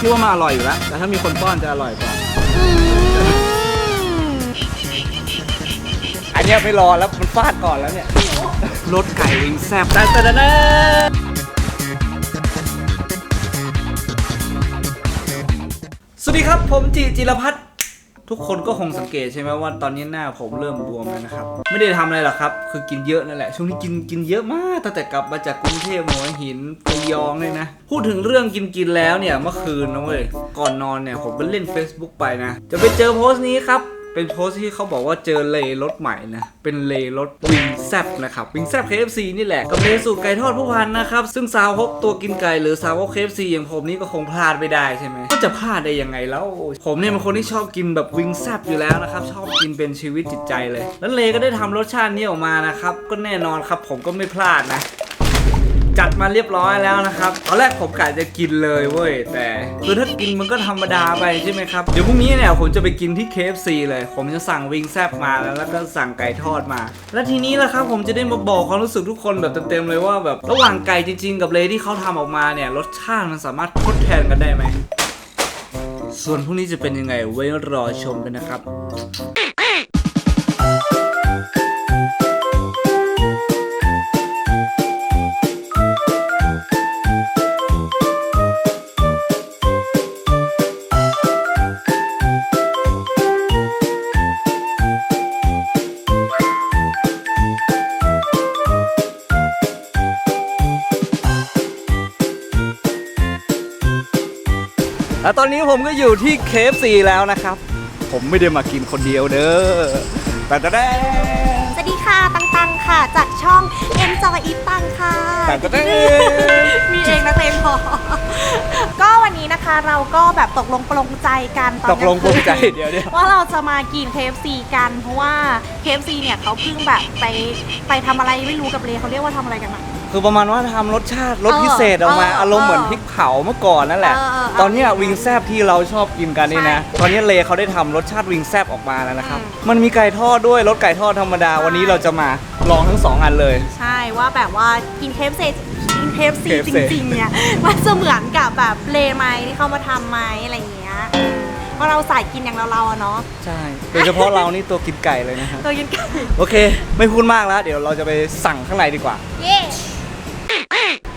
พี่ว่ามันอร่อยอยู่แล้ว แต่ถ้ามีคนป้อนจะอร่อยกว่า อันเนี้ยไม่รอแล้วมันฟาดก่อนแล้วเนี่ย รสไก่วิงแซ่บแต่แต่แต่สวัสดีครับผมจีจิรพัฒน์ ทุกคนก็คงสังเกตใช่ไหมว่าตอนนี้หน้าผมเริ่มบวมแล้วนะครับ ไม่ได้ทำอะไรหรอกครับ คือกินเยอะนั่นแหละ ช่วงนี้กินกินเยอะมากตั้งแต่กลับมาจากกรุงเทพหัวหินระยองเลยนะ พูดถึงเรื่องกินกินแล้วเนี่ยเมื่อคืนนะเว้ยก่อนนอนเนี่ยผมก็เล่น Facebook ไปนะ จะไปเจอโพสต์นี้ครับ เป็นโพสต์ที่เขาบอกว่าเจอเลรถใหม่นะ เป็นเลรถวิงแซบนะครับวิงแซบ KFC นี่แหละกับเลสูตรไก่ทอดผู้พันนะครับ ซึ่งสาวพกตัวกินไก่หรือสาวก KFC อย่างผมนี่ก็คงพลาดไม่ได้ใช่ไหมก็จะพลาดได้ยังไงแล้ว ผมเนี่ยเป็นคนที่ชอบกินแบบวิงแซบอยู่แล้วนะครับ ชอบกินเป็นชีวิตจิตใจเลย แล้วเลก็ได้ทำรสชาตินี้ออกมานะครับก็แน่นอนครับผมก็ไม่พลาดนะ จัดมาเรียบร้อยแล้วนะครับตอนแรกผมกะจะกินเลยเว้ยแต่คือถ้ากินมันก็ธรรมดาไปใช่ไหมครับเดี๋ยวพรุ่งนี้เนี่ยผมจะไปกินที่ KFC เลย ผมจะสั่งวิงแซบมาแล้วแล้วก็สั่งไก่ทอดมา แล้วทีนี้ละครับผมจะได้มาบอกความรู้สึกทุกคนแบบเต็มๆเลยว่าแบบระหว่างไก่จริง ๆ กับเลยที่เขาทำออกมาเนี่ยรสชาติมันสามารถทดแทนกันได้ไหมส่วนพรุ่งนี้จะเป็นยังไงไว้รอชมกันนะครับ แล้วตอนนี้ผมก็อยู่ที่ KFC แล้วนะครับ ผมไม่ได้มากินคนเดียวเด้อแต่แต่แต่สวัสดีค่ะตังตังค่ะ จากช่อง Enjoy Eat ตังค่ะ แต่แต่แต่มีเองนะเต็มพอ ก็วันนี้นะคะเราก็แบบตกลงปลงใจกันตอนตกลงปคืรงนใจเดี๋ยวเดี๋ยวว่าเราจะมากิน KFC กัน เพราะว่า KFC เนี่ยเขาเพิ่งแบบไปไปทำอะไรไม่รู้กับเลเขาเรียกว่าทำอะไรกันอะ คือประมาณว่าทำรสชาติรสเออพิเศษออกมา เอออารมณ์เหมือนเออพริกเผาเมื่อก่อนนั่นแหละเออเออตอนเนี้ยวิงแซบที่เราชอบกินกันนี่นะใช่ตอนนี้เลเขาได้ทำรสชาติวิงแซบออกมาแล้วนะครับ อืม มันมีไก่ทอดด้วยรสไก่ทอดธรรมดาใช่วันนี้เราจะมาลองทั้งสองอันเลย ใช่ว่าแบบว่ากิน KFC กิน KFC จ KFC ริงๆเนี่ยมันจะเหมือนกับแบบเลไหมที่เขามาทำไหมอะไรอย่างเงี้ยอืมเพราะเราสายกินอย่างเราเราๆอะเนาะใช่ โดยเฉพาะเรานี่ตัวกินไก่เลยนะครับ ตัวกินไก่โอเค ไม่พูดมากแล้ว เดี๋ยวเราจะไปสั่งข้างในดีกว่า เย้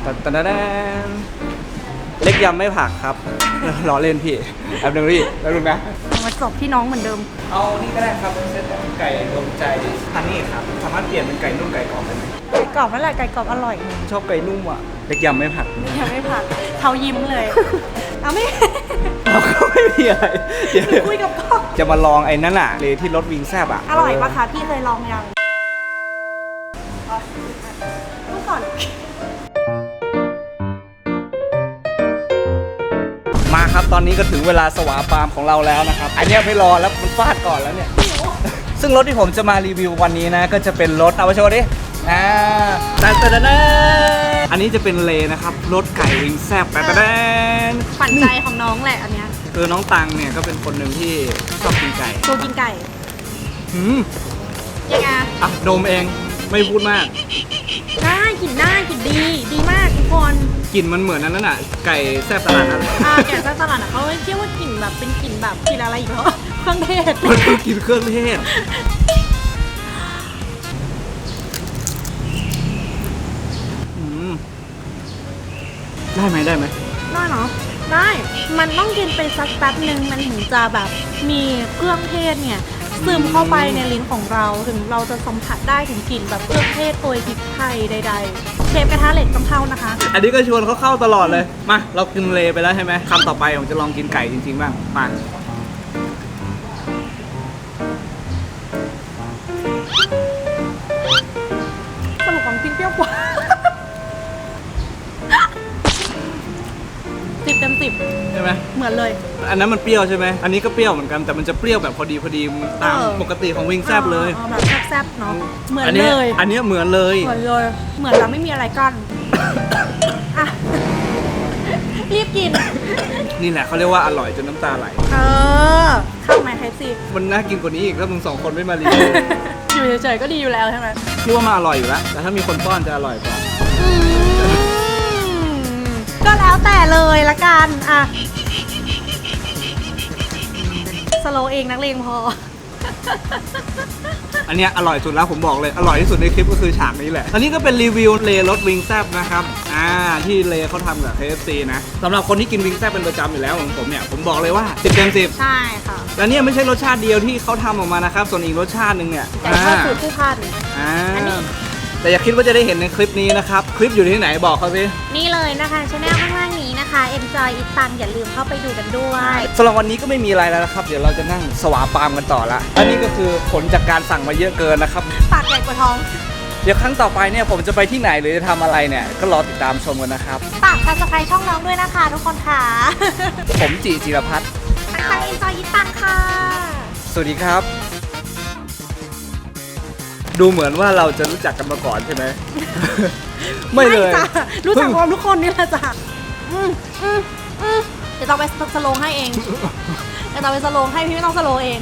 ตันตันตันเล็กยำไม่ผักครับ ล้อเล่นพี่แป๊บนึงพี่แป๊บนึงนะมาจบที่น้องเหมือนเดิม เอานี่ก็ได้ครับเซตไก่ดวงใจอันนี้ครับสามารถเปลี่ยนเป็นไก่นุ่มไก่กรอบได้ไหมไก่กรอบนั่นแหละไก่กรอบอร่อยชอบไก่นุ่มอะเล็กยำไม่ผักยังไม่ผัดเขายิ้มเลย เอาไม่เราก็ไม่มีอะไรเดี๋ยวคุยกับกล้องจะมาลองไอ้นั่นอะเลยที่รสวิงแซบอะอร่อยปะคะพี่เคยลองยังเมื่อก่อน มาครับ ตอนนี้ก็ถึงเวลาสวาปามของเราแล้วนะครับ อันนี้ไม่รอแล้วมันฟาดก่อนแล้วเนี่ย ซึ่งรถที่ผมจะมารีวิววันนี้นะ ก็จะเป็นรถเอาไปโชว์ดิอ่าแต่แต่แต่อันนี้จะเป็นเลนะครับ รถไก่วิงแซบแต่แต่ฝันใจของน้องแหละอันเนี้ยคือน้องตังเนี่ยก็เป็นคนหนึ่งที่ชอบกินไก่ตัวกินไก่หืมยังไงอะดมเองไม่พูดมากได้กินได้กินดี ดีมาก คนกลิ่นมันเหมือนนั้นน่ะ ไก่แซบตลาดนั่นแหละอ่าแกะซ่าตลาดอะเขาเรียกว่ากลิ่นแบบเป็นกลิ่นแบบกลิ่นอะไรอีกแล้วอะเครื่องเทศมันคือกินเครื่องเทศอืมได้ไหมได้ไหม ได้เนาะได้ มันต้องกินไปสักแป๊บหนึ่งมันถึงจะแบบมีเครื่องเทศเนี่ย ซึมเข้าไปในลิ้นของเราถึงเราจะสัมผัสได้ถึงกลิ่นแบบเครื่องเทศโดยพริกไทยใดๆเชฟกระทะเหล็กต้องเข้านะคะ อันนี้ก็ชวนเขาเข้าตลอดเลย มา เรากินเลไปแล้วใช่ไหมคำต่อไปผมจะลองกินไก่จริงๆบ้างมา สิบเต็มสิบใช่ไหมเหมือนเลย อันนั้นมันเปรี้ยวใช่ไหมอันนี้ก็เปรี้ยวเหมือนกันแต่มันจะเปรี้ยวแบบพอดีพอดีตามเออ ปกติของวิงแซบเลยอาแบบแซบๆเนาะเหมือนอันนี้เลยอันนี้เหมือนเลย เหมือนเลยเหมือนเราไม่มีอะไรกั้นอะรีบกิน นี่แหละเขาเรียกว่าอร่อยจนน้ำตาไหล เออเข้ามาเทปซีมันน่ากินกว่านี้อีกถ้ามึงสองคนไม่มารีวิวอยู่เฉยๆก็ดีอยู่แล้วใช่ไหมพี่ว่ามันอร่อยอยู่แล้วแต่ถ้ามีคนป้อนจะอร่อยกว่า ล้วแต่เลยละกันอะสโลว์เองนักเลงพอ อันเนี้ยอร่อยสุดแล้วผมบอกเลย อร่อยที่สุดในคลิปก็คือฉากนี้แหละ อันนี้ก็เป็นรีวิวเลรสวิงแซบนะครับอ่าที่เลเขาทำกับ KFC นะสำหรับคนที่กินวิงแซบเป็นประจำอยู่แล้วของผมเนี่ยผมบอกเลยว่า10เต็ม10 ใช่ค่ะแล้วเนี่ยไม่ใช่รสชาติเดียวที่เขาทำออกมานะครับ ส่วนอีกรสชาติหนึ่งเนี่ยแต่ชอบสูตรผู้พัน อ่าอันนี้ แต่อย่าคิดว่าจะได้เห็นในคลิปนี้นะครับ คลิปอยู่ที่ไหนบอกเขาสิ นี่เลยนะคะช anel ข้างล่างนี้ นะคะ enjoy it ตังอย่าลืมเข้าไปดูกันด้วย สำหรับวันนี้ก็ไม่มีอะไรแล้วนะครับ เดี๋ยวเราจะนั่งสวาปามกันต่อละอันนี้ก็คือผลจากการสั่งมาเยอะเกินนะครับ ปากใหญ่กว่าท้อง เดี๋ยวครั้งต่อไปเนี่ยผมจะไปที่ไหนหรือจะทำอะไรเนี่ย ก็รอติดตามชมกันนะครับ ฝาก subscribe ช่องน้องด้วยนะคะ ทุกคนค่ะผมจีจิรพัฒน์ตัง enjoy it ตังค่ะ สวัสดีครับ ดูเหมือนว่าเราจะรู้จักกันมาก่อนใช่ไหม ไม่เลย จ้ะรู้จักเพิ่งพร้อมทุกคนนี่แหละจ้ะ อืมอืมอืมเดี๋ยวต้องไปสโลงให้เองเดี๋ยวต้องไปสโลงให้พี่ไม่ต้องสโลงเอง